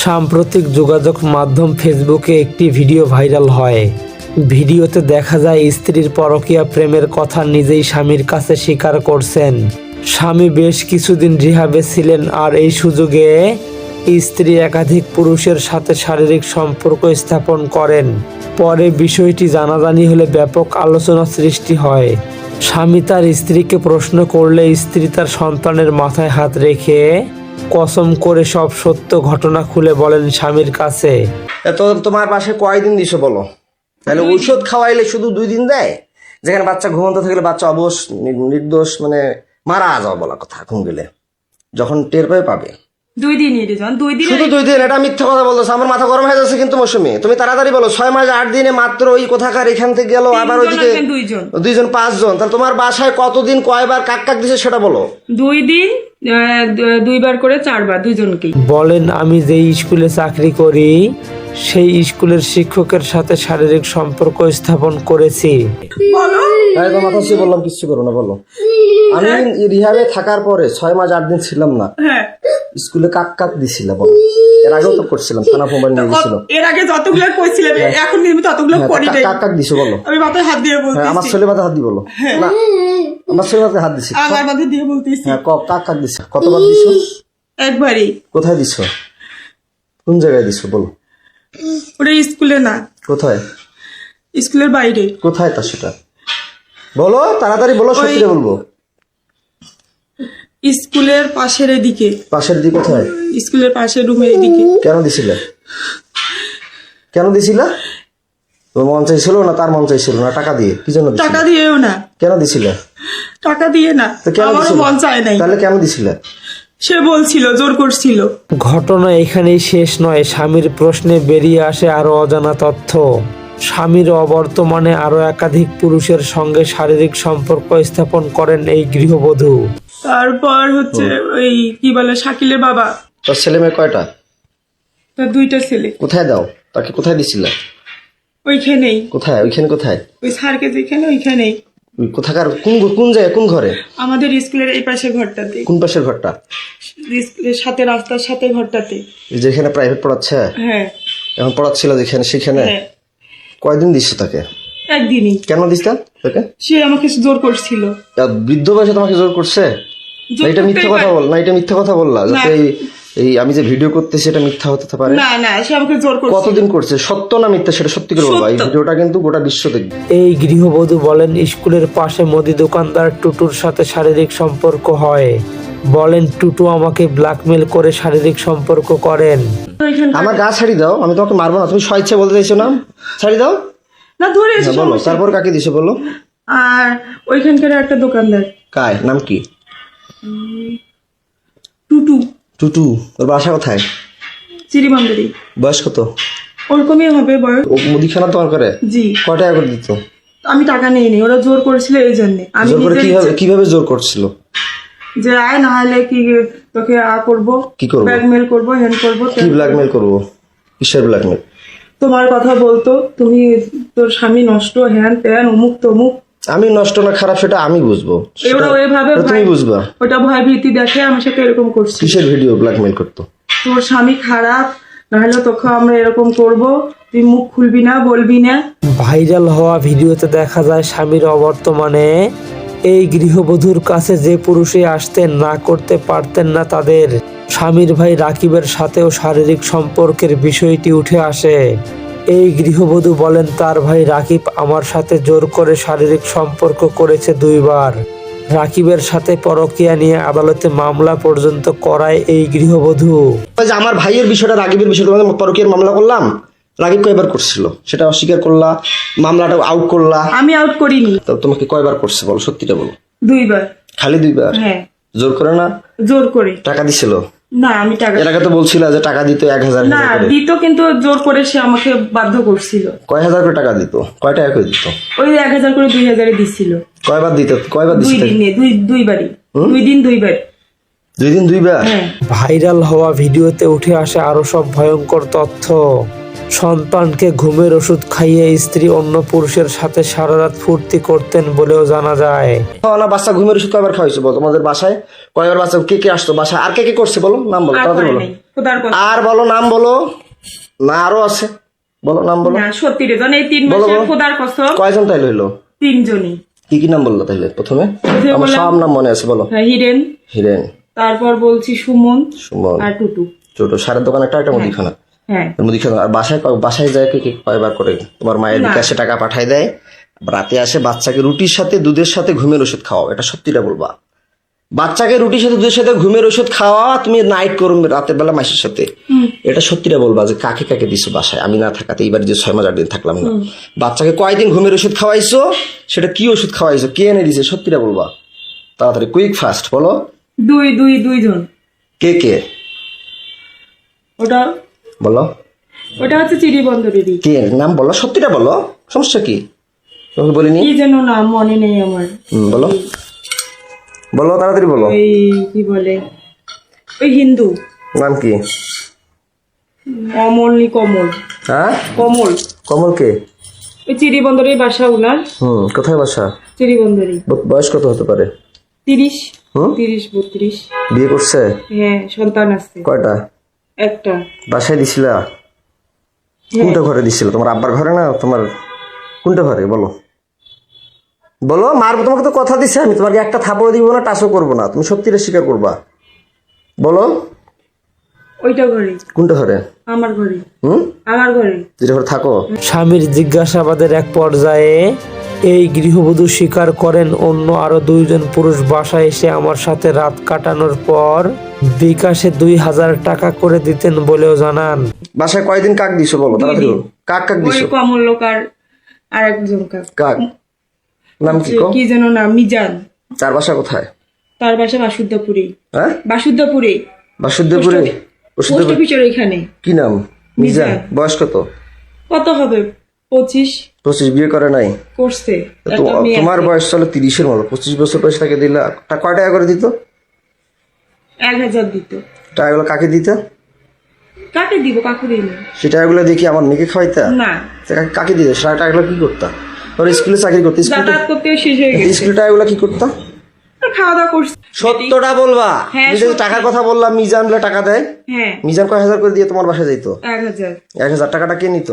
সাম্প্রতিক যোগাযোগ মাধ্যম ফেসবুকে একটি ভিডিও ভাইরাল হয়। ভিডিওতে দেখা যায় স্ত্রীর পরকীয়া প্রেমের কথা নিজেই স্বামীর কাছে স্বীকার করছেন। স্বামী বেশ কিছুদিন রিহাবে ছিলেন আর এই সুযোগে স্ত্রী একাধিক পুরুষের সাথে শারীরিক সম্পর্ক স্থাপন করেন। পরে বিষয়টি জানাজানি হলে ব্যাপক আলোচনা সৃষ্টি হয়। স্বামী তার স্ত্রীকে প্রশ্ন করলে স্ত্রী তার সন্তানের মাথায় হাত রেখে কসম করে সব সত্য ঘটনা খুলে বলেন স্বামীর কাছে। তো তোমার পাশে কয়দিন দিছো বলো? তাহলে ঔষধ খাওয়াইলে শুধু দুই দিন দেয়? যেখানে বাচ্চা ঘুমন্ত থাকলে বাচ্চা অবশ নির্দোষ মানে মারা যাওয়া বলা কথা ঘুম গেলে। যখন টের পাবে পাবে। দুই দিনই রিজন দুই দিন শুধু দুই দিন এটা মিথ্যা কথা বলতেছে আমার মাথা গরম হয়ে যাচ্ছে কিন্তু মৌসুমি। তুমি তাড়াতাড়ি বলো ছয় মাস আট দিনে মাত্র ওই কোথাকার এখান থেকে গেল আবার ওইদিকে দুইজন। দুইজন পাঁচজন। তাহলে তোমার বাসায় কতদিন কয়বার কাক কাক দিছে সেটা বলো। দুই দিন দুইবার করে চারবার দুজনকেই। বলেন আমি যে স্কুলে চাকরি করি সেই স্কুলের শিক্ষকের সাথে শারীরিক সম্পর্ক স্থাপন করেছি। মাথা বললাম কিছু করো না বলো। আমি রিহাবে থাকার পরে ছয় মাস আট দিন ছিলাম না। হ্যাঁ। স্কুলে কাক কাক দিছিল বলো? এর আগেও তো করছিলাম থানা মোবাইল নিয়ে গেছিল। এর আগে যতগুলো কইছিলাম এখন আমি ততগুলো হ্যাঁ, করি নাই। কাক কাক দিছো বলো। আমি মাথায় হাত দিয়ে হ্যাঁ আমার ছেলে মাথা হাত দি বলো। না আমার ছেলে মাথায় হাত দিছি। আমার মাথায় দিয়ে বলতেছি। হ্যাঁ কাক কাক দিছো? কতবার দিছো? একবারই। কোথায় দিছো? কোন জায়গায় দিছো বলো। ওটা স্কুলে না। কোথায়? স্কুলের বাইরে। কোথায় তা সেটা? বলো তাড়াতাড়ি বলো সত্যি বলব। স্কুলের পাশের এদিকে। পাশের দিকে কোথায়? স্কুলের পাশের রুমের এদিকে। কেন দিছিলে? কেন দিছিলা? তোর মন চাইছিল না তার মন চাইছিল না? টাকা দিয়ে। কি জন্য টাকা দিয়েও না। কেন দিছিলে? টাকা দিয়ে না। তো কেন আমারও মন চায় নাই। তাহলে কেন দিছিলে? সে বলছিল জোর করছিল। ঘটনা এখানেই শেষ নয়। স্বামীর প্রশ্নে বেরিয়ে আসে আরও অজানা তথ্য। স্বামীর অবর্তমানে আরও একাধিক পুরুষের সঙ্গে শারীরিক সম্পর্ক স্থাপন করেন এই গৃহবধূ। তারপর হচ্ছে ওই কি বলে শাকিলের বাবা। তোর ছেলে মেয়ে কয়টা? তার দুইটা ছেলে। কোথায় দাও? তাকে কোথায় দিছিলে? ওইখানেই। কোথায়? ওইখানে কোথায়? ওই স্যারকে যেখানে ওইখানেই। কোথাকার কোন কোন জায়গায় কোন ঘরে? আমাদের স্কুলের এই পাশে ঘরটাতে। কোন পাশের ঘরটা? স্কুলের সাথে রাস্তার সাথে ঘরটাতে। যেখানে প্রাইভেট পড়াচ্ছে? হ্যাঁ। এখন পড়াচ্ছিল যেখানে সেখানে? হ্যাঁ। কয়দিন দিচ্ছ তাকে? একদিনই। কেন দিস তাকে? সে আমাকে জোর করছিল। তা বৃদ্ধ বয়সে তোমাকে জোর করছে? না এটা মিথ্যা কথা বল না এটা মিথ্যা কথা বললা যাতে এই এই আমি যে ভিডিও করতেছি এটা মিথ্যা হতে পারে। না না সে আমাকে জোর করছিল। কতদিন করছে? সত্য না মিথ্যা সেটা সত্যি করে বলবা এই ভিডিওটা কিন্তু গোটা বিশ্ব দেখবে। এই গৃহবধূ বলেন স্কুলের পাশে মুদি দোকানদার টুটুর সাথে শারীরিক সম্পর্ক হয়। বলেন টুটু আমাকে ব্ল্যাকমেল করে শারীরিক সম্পর্ক করেন। আমার গা ছাড়ি দাও আমি তোমাকে মারবো না তুমি স্বেচ্ছা বলতে চাইছো না? ছাড়ি দাও। না ধরে এসে বলো তারপর কাকে দিছো বলো? আর ওইখানকার একটা দোকানদার। কায় নাম কি? টুটু। টুটু তোর বাসা কোথায়? চিরিবান্ধরি বয়স কত? ওরকমই হবে বয়স। ও মুদিখানা তোমার করে? জি। কয় টাকা করে দিত? আমি টাকা নেই নি ওরা জোর করেছিল এই জন্য। আমি জোর করে কীভাবে কীভাবে জোর করছিল? যে আয় না হলে কি তোকে আ করব? কি করব? ব্ল্যাকমেল করব হ্যান্ড করব কি ব্ল্যাকমেল করব। কিসের ব্ল্যাকমেল তোমার কথা বলতো তুমি তোর স্বামী নষ্ট হ্যান ত্যান অমুক তমুক। আমি নষ্ট না খারাপ সেটা আমি বুঝব। সেটা- ওইভাবে তুমি বুঝবা। ওটা ভয় ভীতি দেখে আমার সাথে এরকম করছি। কিসের ভিডিও ব্ল্যাকমেল করতো? তোর স্বামী খারাপ নাহলে তোকে আমরা এরকম করব। তুই মুখ খুলবি না বলবি না। ভাইরাল হওয়া ভিডিওতে দেখা যায় স্বামীর অবর্তমানে এই গৃহবধূর কাছে যে পুরুষে আসতেন না করতে পারতেন না তাদের। স্বামীর ভাই রাকিবের সাথেও শারীরিক সম্পর্কের বিষয়টি উঠে আসে। এই গৃহবধূ বলেন, তার ভাই রাকিব আমার সাথে জোর করে শারীরিক সম্পর্ক করেছে দুইবার। রাকিবের সাথে পরকিয়া নিয়ে আদালতে মামলা পর্যন্ত করায় এই গৃহবধূ। আমার ভাইয়ের বিষয়টা রাগিবের বিষয়টা, পরকীয়ার মামলা করলাম। রাগিব কয়বার করছিল? সেটা অস্বীকার করলা মামলাটা আউট করলা? আমি আউট করিনি। তো তোমাকে কয়বার করছে বলো সত্যিটা বলো। দুইবার। খালি দুইবার? হ্যাঁ। জোর করে না? জোর করে। টাকা দিছিল? না আমি টাকা এর আগে তো বলছিল যে টাকা দিত এক হাজার না দিত কিন্তু জোর করে সে আমাকে বাধ্য করছিল। কয় হাজার করে টাকা দিত? কয় টাকা করে দিত? ওই এক হাজার করে দুই হাজারে দিছিল। কয়বার দিত? কয়বার দুই দিছিল? দিনে দুই দুইবারই। দুই দিন দুইবার। দুই দিন দুইবার? হ্যাঁ। ভাইরাল হওয়া ভিডিওতে উঠে আসে আরও সব ভয়ঙ্কর তথ্য। সন্তানকে ঘুমের ওষুধ খাইয়ে স্ত্রী অন্য পুরুষের সাথে সারা রাত ফুর্তি করতেন বলেও জানা যায়। না বাচ্চা ঘুমের ওষুধ কয়বার খাওয়াইছো বলো? তোমাদের বাসায় কয়বার বাচ্চা কে কে আসতো? বাসায় আর কে কে করছে বলো? নাম বলো হয় বলো। আর বলো নাম বলো। না আরও আছে। বলো নাম বলো। সত্যি রে জান এই তিন বলো। খোদার কসম। কয়জন তাইলে হইল? তিনজনই। কি কি নাম বলল তাইলে প্রথমে? আমার সব নাম মনে আছে বলো। হ্যাঁ, হিরেন। হিরেন। তারপর বলছি সুমন সুমন। আর টুটু। ছোট সারের দোকান একটা একটা মুদিখানা। হ্যাঁ। আর বাসায় বাসায় যায় কে কয়বার করে? তোমার মায়ের। বিকাশে টাকা পাঠায় দেয় রাতে আসে বাচ্চাকে রুটির সাথে দুধের সাথে ঘুমের ওষুধ খাওয়াও। এটা সত্যিটা বলবা। বাচ্চাকে রুটির সাথে দুধের সাথে ঘুমের ওষুধ খাওয়া তুমি নাইট করো রাতের বেলা মাসের সাথে। এটা সত্যিটা বলবা যে কাকে কাকে দিছো বাসায়? আমি না থাকাতে এইবার যে ছয় মাস আট দিন থাকলাম না। বাচ্চাকে কয়দিন ঘুমের ওষুধ খাওয়াইছো? সেটা কি ওষুধ খাওয়াইছো? কে এনে দিছে? সত্যিটা বলবা। তাড়াতাড়ি কুইক ফাস্ট বলো। দুই দুই দুইজন। কে কে? ওটা বলো। ওটা হচ্ছে চিড়ি বন্দরেরই কে নাম বলো? সত্যিটা বলো। সমস্যা কি? তোমাকে বলিনি? কি যেন নাম মনে নেই আমার। বলো। বলো তাড়াতাড়ি বলো। ওই কি বলে? ওই হিন্দু। নাম কি? অমল নি কমল। হ্যাঁ? কমল। কমল কে? ওই চিড়ি বন্দরের বাসা উনার। হুম কোথায় বাসা? চিড়ি বন্দরই বয়স কত হতে পারে? তিরিশ? তিরিশ বত্রিশ। বিয়ে করছে? হ্যাঁ সন্তান আছে। কয়টা? একটা। বাসায় দিছিলা? কোনটা ঘরে দিছিল? তোমার আব্বার ঘরে না তোমার কোনটা ঘরে? বলো। বলো মার তোমাকে তো কথা দিছে আমি। তোমাকে একটা থাপড় দিব না টাচও করব না। তুমি সত্যিটা স্বীকার করবা। বলো। ওইটা ঘরে। কোনটা ঘরে? আমার ঘরে। হুম? আমার ঘরে। যেটা ঘরে থাকো। স্বামীর জিজ্ঞাসাবাদের এক পর্যায়ে এই গৃহবধূ স্বীকার করেন অন্য আরও দুইজন পুরুষ বাসায় এসে আমার সাথে রাত কাটানোর পর বিকাশে দুই হাজার টাকা করে দিতেন বলেও জানান। বাসায় কয়দিন কাক দিছো বলো তাড়াতাড়ি বলো। কাক কাক ওই দিছো? কমল লোক আর আর একজন কাক। কাক? নাম কি কো কি যেন নাম মিজান। তার বাসা কোথায়? তার বাসা বাসুদ্ধপুরে হ্যাঁ? বাসুদ্ধপুরে বাসুদেবপুরে? পোস্ট বাসুদেবপুর? অফিসের ওইখানে। কি নাম? মিজান? মিজান। বয়স কত? কত হবে? পঁচিশ? পঁচিশ বিয়ে করে নাই? করছে তো তোমার বয়স চলো তিরিশের মতো পঁচিশ বছর বয়স তাকে দিলে? কয় টাকা করে দিত? এক হাজার দিত। টাকাগুলো কাকে দিত? কাকে দিব? কাকু দিল সে টাকাগুলো দেখি আমার মেয়েকে খাওয়াইতা? না। কাকে- দিত? সে টাকাগুলো কি করতা? তোর স্কুলে চাকরি করতে স্কুলে করতেও শেষ হয়ে গেছে। স্কুলে টাকাগুলো কি করতা? খাওয়া দাওয়া করছে। সত্যটা বলবা? হ্যাঁ। টাকার কথা বললাম মিজান টাকা দেয়। হ্যাঁ। মিজান কয় হাজার করে দিয়ে তোমার বাসায় যাইতো? এক হাজার। এক হাজার টাকাটা কে নিত?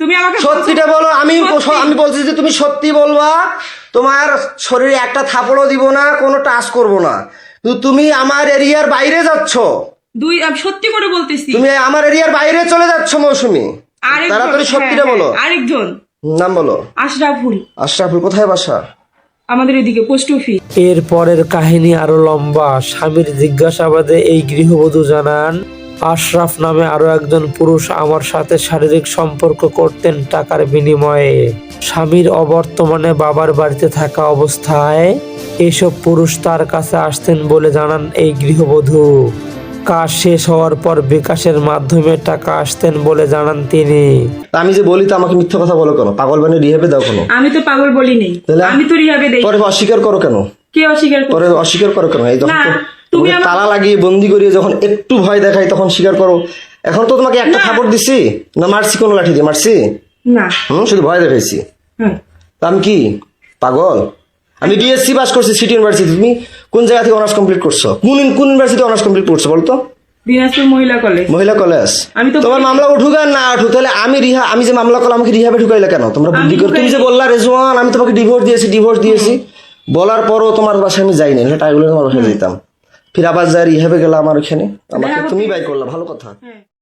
তুমি আমাকে সত্যিটা বলো আমি। আমি বলছি যে তুমি সত্যি বলবা তোমার শরীরে একটা থাপড়ও দিব না কোনো টাচ করব না। কিন্তু তুমি আমার এরিয়ার বাইরে যাচ্ছ। দুই সত্যি করে বলতেছি। তুমি আমার এরিয়ার বাইরে চলে যাচ্ছ মৌসুমি। তাড়াতাড়ি হ্যাঁ, সত্যিটা হ্যাঁ, বলো। আরেকজন। নাম বলো। আশরাফুল। আশরাফুল কোথায় বাসা? আমাদের এদিকে পোস্ট অফিস। এর পরের কাহিনী আরও লম্বা। স্বামীর জিজ্ঞাসাবাদে এই গৃহবধূ জানান আশরাফ নামে আরও একজন পুরুষ আমার সাথে শারীরিক সম্পর্ক করতেন টাকার বিনিময়ে। স্বামীর অবর্তমানে বাবার বাড়িতে থাকা অবস্থায় এসব পুরুষ তার কাছে আসতেন বলে জানান এই গৃহবধূ। কাজ শেষ হওয়ার পর বিকাশের মাধ্যমে টাকা আসতেন বলে জানান তিনি। আমি যে বলি তো আমাকে মিথ্যা কথা বলো কেন? পাগল বানিয়ে রিহেবে দাও কেন? আমি তো পাগল বলি নেই আমি তো রিহাবে দেই। পরে অস্বীকার করো কেন? কে অস্বীকার করে পরে অস্বীকার করো কেন? এই যখন তো- তুমি তালা লাগিয়ে বন্দি করিয়ে যখন একটু ভয় দেখাই তখন স্বীকার করো। এখন তো তোমাকে একটা খাবার দিছি? না মারছি কোনো লাঠি দিয়ে মারছি? না। হুম শুধু ভয় দেখাইছি? আমি কি? পাগল? আমি বিএসসি পাস করছি সিটি ইউনিভার্সিটি। তুমি কোন জায়গা থেকে অনার্স কমপ্লিট করছ? কোন কোন ইউনিভার্সিটি অনার্স কমপ্লিট করছ বলতো? দিনাজপুর মহিলা কলেজ মহিলা কলেজ আমি তো- তোমার মামলা উঠুক আর না উঠুক তাহলে আমি রিহা আমি যে মামলা করলাম আমাকে রিহাবে ঢুকাইলে কেন? তোমরা বুদ্ধি করে তুমি যে বললা রেজওয়ান আমি তোমাকে ডিভোর্স দিয়েছি ডিভোর্স দিয়েছি। বলার পরও তোমার বাসায় আমি যাইনি না টাইগুলো তোমার বাসায় যেতাম ফির আবার যাই রিহাবে গেলাম আমার ওখানে। আমাকে তুমি বাই করলা ভালো কথা। হ্যাঁ।